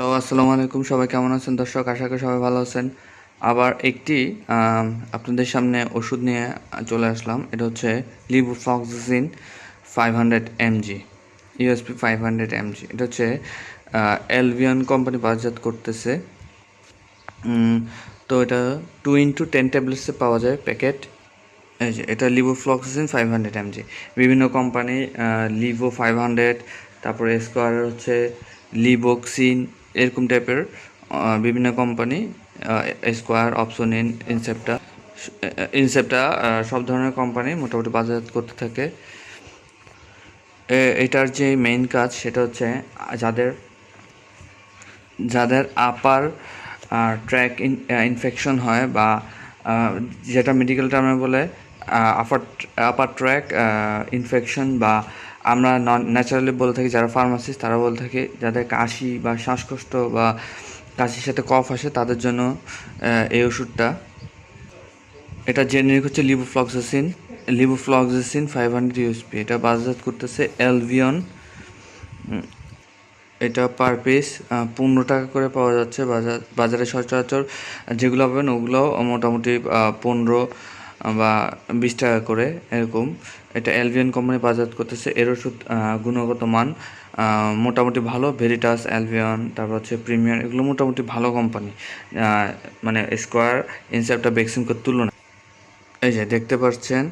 Hello, আসসালামু আলাইকুম। সবাই কেমন আছেন? দর্শক, আশা করি সবাই ভালো আছেন। আবার একটি আপনাদের সামনে ওষুধ নিয়ে চলে আসলাম। এটা হচ্ছে levofloxacin five hundred mg, USP five hundred mg. এটা হচ্ছে এলভিয়ন কোম্পানি বাজারজাত করতেছে। তো এটা টু ইন্টু টেন ট্যাবলেটসে পাওয়া যায় প্যাকেট। এটা লিভোফ্লক্সিন ফাইভ হান্ড্রেড এমজি। বিভিন্ন কোম্পানি লিভো ফাইভ হান্ড্রেড, তারপরে স্কোয়ার হচ্ছে লিবোক্সিন এরকম টাইপের বিভিন্ন কোম্পানি স্কোয়ার অপশন ইন ইনসেপ্টা ইনসেপ্টা সব ধরনের কোম্পানি মোটামুটি বাজারজাত করতে থাকে। এটার যে মেইন কাজ সেটা হচ্ছে যাদের যাদের আপার ট্র্যাক ইনফেকশন হয় বা যেটা মেডিকেল টার্মে বলে আপার আপার ট্র্যাক ইনফেকশন বা আমরা ন্যাচারালি বলে থাকি যারা ফার্মাসিস্ট তারা বলে থাকে যাদের কাশি বা শ্বাসকষ্ট বা কাশির সাথে কফ আসে, তাদের জন্য এই ওষুধটা। এটা জেনেরিক হচ্ছে levofloxacin levofloxacin five hundred USP এটা বাজারজাত করতেছে এলভিয়ন এটা পার পিস পনেরো টাকা করে পাওয়া যাচ্ছে বাজার, বাজারে সচরাচর যেগুলো পাবেন ওগুলো মোটামুটি পনেরো বা বিশ টাকা করে এরকম। এটা এলভিয়ান কোম্পানি বাজার করতেছে। এর ওষুধ গুণগত মান মোটামুটি ভালো। ভেরিটাস অ্যালভিয়ন তারপর হচ্ছে প্রিমিয়ার এগুলো মোটামুটি ভালো কোম্পানি মানে স্কোয়ার ইনসেপ্টা বেক্সিমকোর তুলনা এই যে দেখতে পাচ্ছেন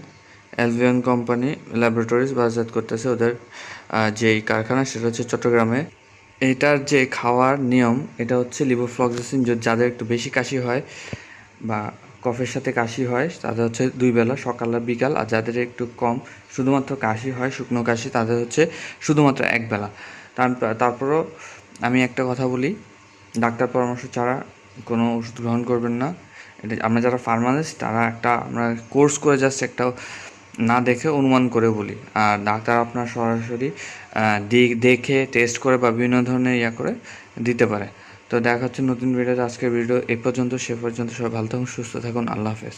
এলভিয়ন কোম্পানি ল্যাবরেটরিজ বাজারজাত করতেছে ওদের যেই কারখানা, সেটা হচ্ছে চট্টগ্রামে। এটার যে খাওয়ার নিয়ম, এটা হচ্ছে লিভোফ্লক্সাসিন যাদের একটু বেশি কাশি হয় বা কফের সাথে কাশি হয়, তাদের হচ্ছে দুই বেলা, সকাল আর বিকাল। আর যাদের একটু কম, শুধুমাত্র কাশি হয়, শুকনো কাশি, তাদের হচ্ছে শুধুমাত্র এক বেলা। তার- তারপরও আমি একটা কথা বলি, ডাক্তার পরামর্শ ছাড়া কোনো ওষুধ গ্রহণ করবেন না। এটা আমরা যারা ফার্মাসিস্ট, তারা একটা, আমরা কোর্স করে জাস্ট একটা না দেখে অনুমান করে বলি। আর ডাক্তার আপনার সরাসরি দেখে, টেস্ট করে বা বিভিন্ন ধরনের ইয়া করে দিতে পারে। তো দেখা হচ্ছে নতুন ভিডিওতে। আজকের ভিডিও এ পর্যন্ত, সে পর্যন্ত সবাই ভালো থাকুন, সুস্থ থাকুন, আল্লাহ হাফেজ।